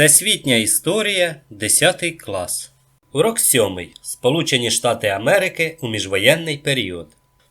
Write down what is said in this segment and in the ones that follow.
Всесвітня історія 10 клас. Урок 7. Сполучені Штати Америки у міжвоєнний період.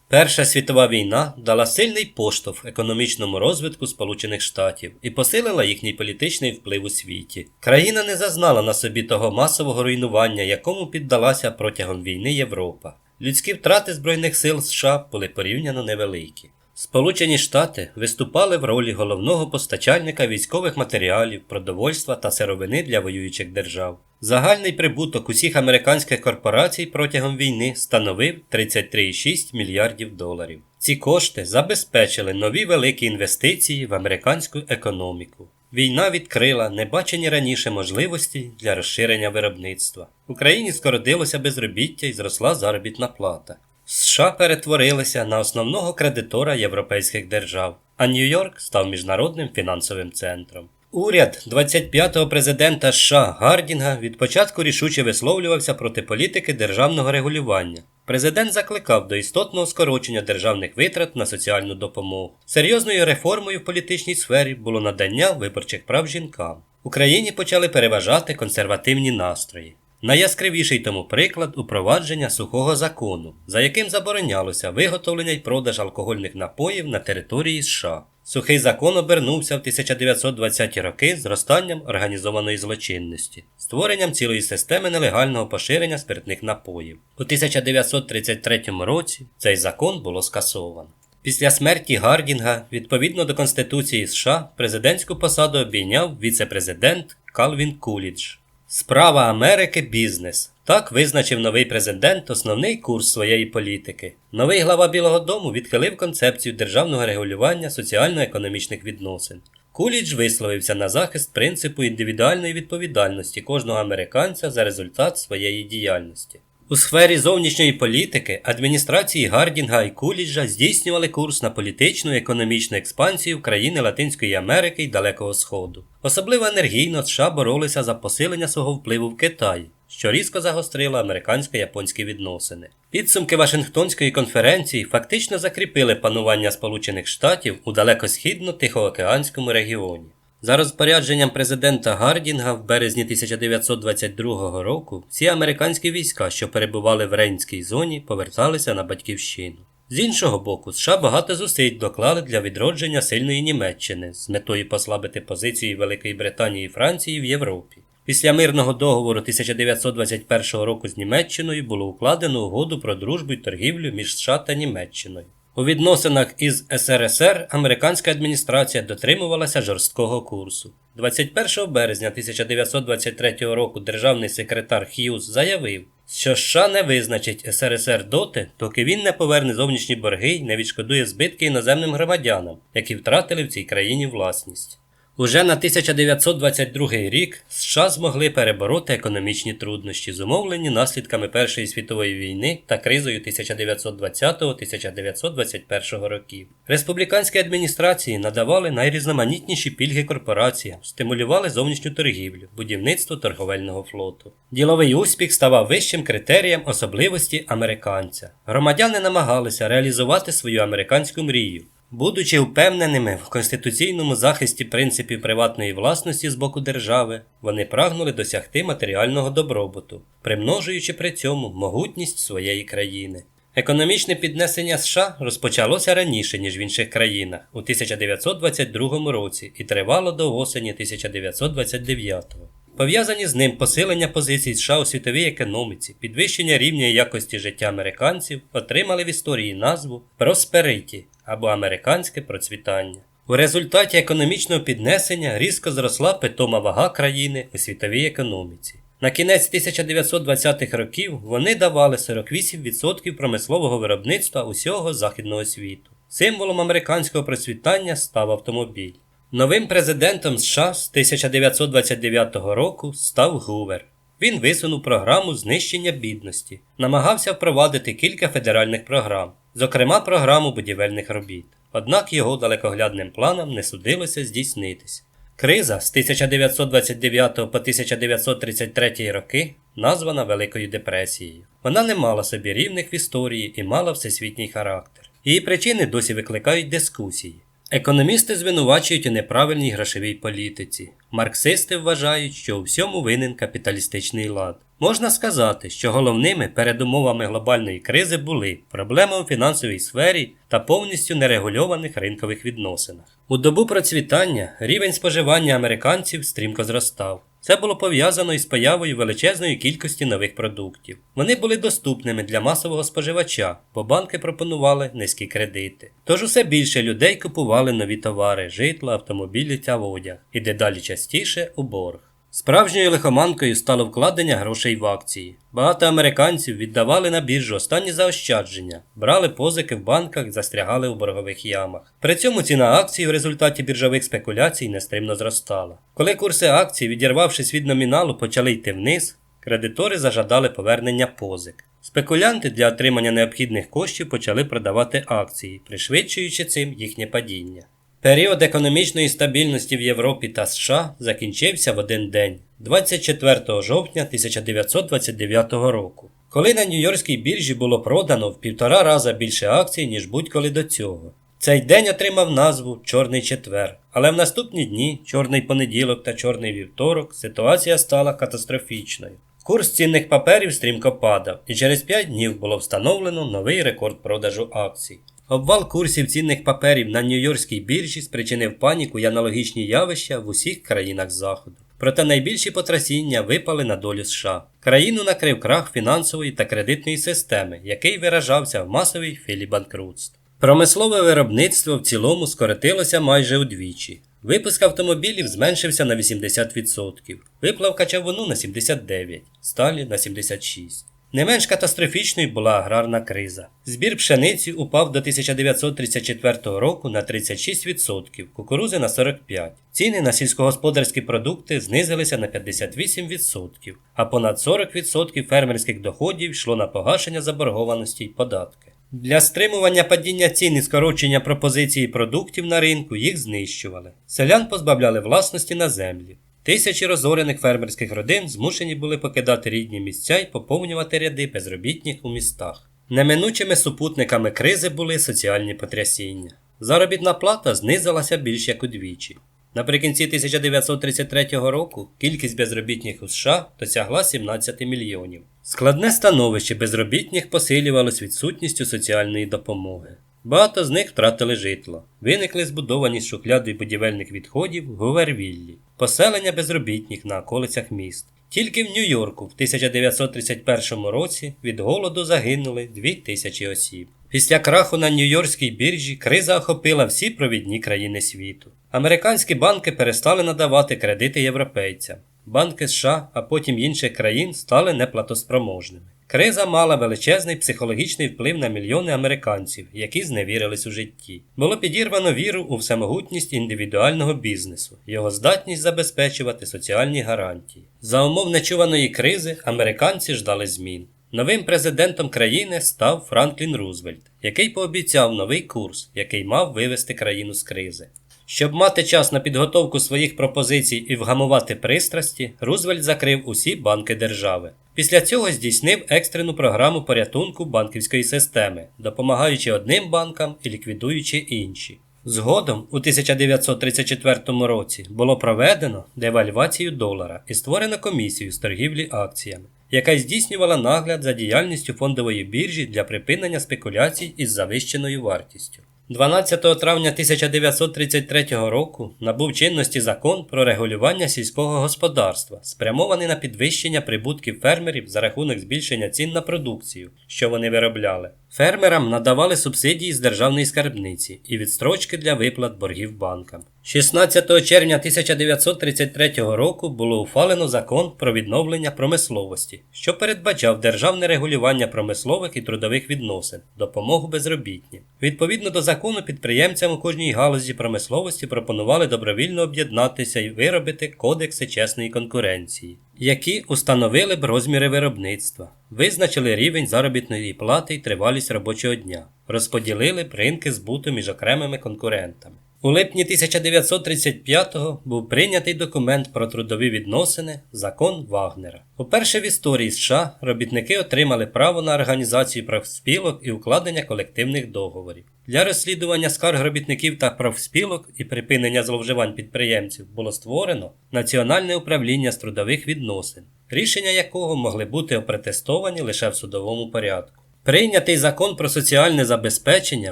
Перша світова війна дала сильний поштовх економічному розвитку Сполучених Штатів і посилила їхній політичний вплив у світі. Країна не зазнала на собі того масового руйнування, якому піддалася протягом війни Європа. Людські втрати Збройних сил США були порівняно невеликі. Сполучені Штати виступали в ролі головного постачальника військових матеріалів, продовольства та сировини для воюючих держав. Загальний прибуток усіх американських корпорацій протягом війни становив 33,6 мільярдів доларів. Ці кошти забезпечили нові великі інвестиції в американську економіку. Війна відкрила небачені раніше можливості для розширення виробництва. В Україні скоротилося безробіття і зросла заробітна плата. США перетворилися на основного кредитора європейських держав, а Нью-Йорк став міжнародним фінансовим центром. Уряд 25-го президента США Гардінга від початку рішуче висловлювався проти політики державного регулювання. Президент закликав до істотного скорочення державних витрат на соціальну допомогу. Серйозною реформою в політичній сфері було надання виборчих прав жінкам. Україні почали переважати консервативні настрої. Найяскравіший тому приклад упровадження сухого закону, за яким заборонялося виготовлення й продаж алкогольних напоїв на території США. Сухий закон обернувся в 1920-ті роки зростанням організованої злочинності, створенням цілої системи нелегального поширення спиртних напоїв. У 1933 році цей закон було скасовано. Після смерті Гардінга, відповідно до Конституції США, президентську посаду обійняв віце-президент Калвін Кулідж. Справа Америки бізнес. Так визначив новий президент основний курс своєї політики. Новий глава Білого Дому відхилив концепцію державного регулювання соціально-економічних відносин. Кулідж висловився на захист принципу індивідуальної відповідальності кожного американця за результат своєї діяльності. У сфері зовнішньої політики адміністрації Гардінга і Куліджа здійснювали курс на політичну і економічну експансію країни Латинської Америки і Далекого Сходу. Особливо енергійно США боролися за посилення свого впливу в Китаї, що різко загострило американсько-японські відносини. Підсумки Вашингтонської конференції фактично закріпили панування Сполучених Штатів у далекосхідно-тихоокеанському регіоні. За розпорядженням президента Гардінга в березні 1922 року всі американські війська, що перебували в Рейнській зоні, поверталися на батьківщину. З іншого боку, США багато зусиль доклали для відродження сильної Німеччини з метою послабити позиції Великої Британії і Франції в Європі. Після мирного договору 1921 року з Німеччиною було укладено угоду про дружбу й торгівлю між США та Німеччиною. У відносинах із СРСР американська адміністрація дотримувалася жорсткого курсу. 21 березня 1923 року державний секретар Х'юз заявив, що США не визначить СРСР доти, доки він не поверне зовнішні борги й не відшкодує збитки іноземним громадянам, які втратили в цій країні власність. Уже на 1922 рік США змогли перебороти економічні труднощі, зумовлені наслідками Першої світової війни та кризою 1920-1921 років. Республіканські адміністрації надавали найрізноманітніші пільги корпораціям, стимулювали зовнішню торгівлю, будівництво торговельного флоту. Діловий успіх ставав вищим критерієм особливості американця. Громадяни намагалися реалізувати свою американську мрію. Будучи впевненими в конституційному захисті принципів приватної власності з боку держави, вони прагнули досягти матеріального добробуту, примножуючи при цьому могутність своєї країни. Економічне піднесення США розпочалося раніше, ніж в інших країнах, у 1922 році і тривало до осені 1929 Пов'язані з ним посилення позицій США у світовій економіці, підвищення рівня і якості життя американців отримали в історії назву Проспериті або американське процвітання. У результаті економічного піднесення різко зросла питома вага країни у світовій економіці. На кінець 1920-х років вони давали 48% промислового виробництва усього західного світу. Символом американського процвітання став автомобіль. Новим президентом США з 1929 року став Гувер. Він висунув програму знищення бідності, намагався впровадити кілька федеральних програм, зокрема програму будівельних робіт. Однак його далекоглядним планам не судилося здійснитись. Криза з 1929 по 1933 роки названа Великою депресією. Вона не мала собі рівних в історії і мала всесвітній характер. Її причини досі викликають дискусії. Економісти звинувачують у неправильній грошовій політиці. Марксисти вважають, що у всьому винен капіталістичний лад. Можна сказати, що головними передумовами глобальної кризи були проблеми у фінансовій сфері та повністю нерегульованих ринкових відносинах. У добу процвітання рівень споживання американців стрімко зростав. Це було пов'язано із появою величезної кількості нових продуктів. Вони були доступними для масового споживача, бо банки пропонували низькі кредити. Тож усе більше людей купували нові товари, житла, автомобілі та одяг, і дедалі частіше у борг. Справжньою лихоманкою стало вкладення грошей в акції. Багато американців віддавали на біржу останні заощадження, брали позики в банках застрягали у боргових ямах. При цьому ціна акцій в результаті біржових спекуляцій нестримно зростала. Коли курси акцій, відірвавшись від номіналу, почали йти вниз, кредитори зажадали повернення позик. Спекулянти для отримання необхідних коштів почали продавати акції, пришвидшуючи цим їхнє падіння. Період економічної стабільності в Європі та США закінчився в один день 24 жовтня 1929 року, коли на Нью-Йоркській біржі було продано в півтора раза більше акцій, ніж будь-коли до цього. Цей день отримав назву Чорний четвер, але в наступні дні, чорний понеділок та чорний вівторок, ситуація стала катастрофічною. Курс цінних паперів стрімко падав, і через 5 днів було встановлено новий рекорд продажу акцій. Обвал курсів цінних паперів на Нью-Йоркській біржі спричинив паніку й аналогічні явища в усіх країнах Заходу. Проте найбільші потрясіння випали на долю США. Країну накрив крах фінансової та кредитної системи, який виражався в масовій хвилі банкрутств. Промислове виробництво в цілому скоротилося майже удвічі. Випуск автомобілів зменшився на 80%, виплавка чавуну на 79%, сталі на 76%. Не менш катастрофічною була аграрна криза. Збір пшениці упав до 1934 року на 36%, кукурузи на 45%. Ціни на сільськогосподарські продукти знизилися на 58%, а понад 40% фермерських доходів йшло на погашення заборгованості й податки. Для стримування падіння цін і скорочення пропозиції продуктів на ринку їх знищували. Селян позбавляли власності на землі. Тисячі розорених фермерських родин змушені були покидати рідні місця і поповнювати ряди безробітних у містах. Неминучими супутниками кризи були соціальні потрясіння. Заробітна плата знизилася більш як удвічі. Наприкінці 1933 року кількість безробітних у США досягла 17 мільйонів. Складне становище безробітних посилювалось відсутністю соціальної допомоги. Багато з них втратили житло, виникли збудовані з шухляди будівельних відходів Гувервіллі, поселення безробітних на околицях міст. Тільки в Нью-Йорку в 1931 році від голоду загинули 2000 осіб. Після краху на Нью-Йоркській біржі криза охопила всі провідні країни світу. Американські банки перестали надавати кредити європейцям. Банки США, а потім інших країн стали неплатоспроможними. Криза мала величезний психологічний вплив на мільйони американців, які зневірились у житті. Було підірвано віру у всемогутність індивідуального бізнесу, його здатність забезпечувати соціальні гарантії. За умов нечуваної кризи американці ждали змін. Новим президентом країни став Франклін Рузвельт, який пообіцяв новий курс, який мав вивести країну з кризи. Щоб мати час на підготовку своїх пропозицій і вгамувати пристрасті, Рузвельт закрив усі банки держави. Після цього здійснив екстрену програму порятунку банківської системи, допомагаючи одним банкам і ліквідуючи інші. Згодом, у 1934 році, було проведено девальвацію долара і створено комісію з торгівлі акціями, яка здійснювала нагляд за діяльністю фондової біржі для припинення спекуляцій із завищеною вартістю. 12 травня 1933 року набув чинності закон про регулювання сільського господарства, спрямований на підвищення прибутків фермерів за рахунок збільшення цін на продукцію, що вони виробляли. Фермерам надавали субсидії з державної скарбниці і відстрочки для виплат боргів банкам. 16 червня 1933 року було ухвалено закон про відновлення промисловості, що передбачав державне регулювання промислових і трудових відносин, допомогу безробітнім. Відповідно до закону, підприємцям у кожній галузі промисловості пропонували добровільно об'єднатися і виробити кодекси чесної конкуренції, які установили б розміри виробництва, визначили рівень заробітної плати і тривалість робочого дня, розподілили б ринки збуту між окремими конкурентами. У липні 1935-го був прийнятий документ про трудові відносини Закон Вагнера. Уперше в історії США робітники отримали право на організацію профспілок і укладення колективних договорів. Для розслідування скарг робітників та профспілок і припинення зловживань підприємців було створено Національне управління з трудових відносин, рішення якого могли бути опротестовані лише в судовому порядку. Прийнятий закон про соціальне забезпечення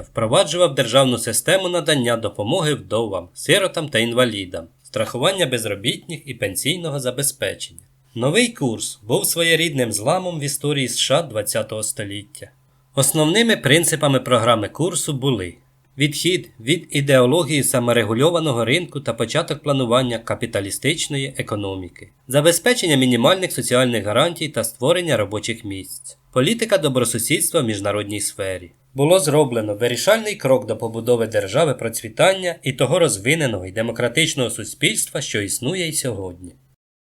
впроваджував державну систему надання допомоги вдовам, сиротам та інвалідам, страхування безробітних і пенсійного забезпечення. Новий курс був своєрідним зламом в історії США ХХ століття. Основними принципами програми курсу були відхід від ідеології саморегульованого ринку та початок планування капіталістичної економіки, забезпечення мінімальних соціальних гарантій та створення робочих місць, політика добросусідства в міжнародній сфері. Було зроблено вирішальний крок до побудови держави процвітання і того розвиненого і демократичного суспільства, що існує й сьогодні.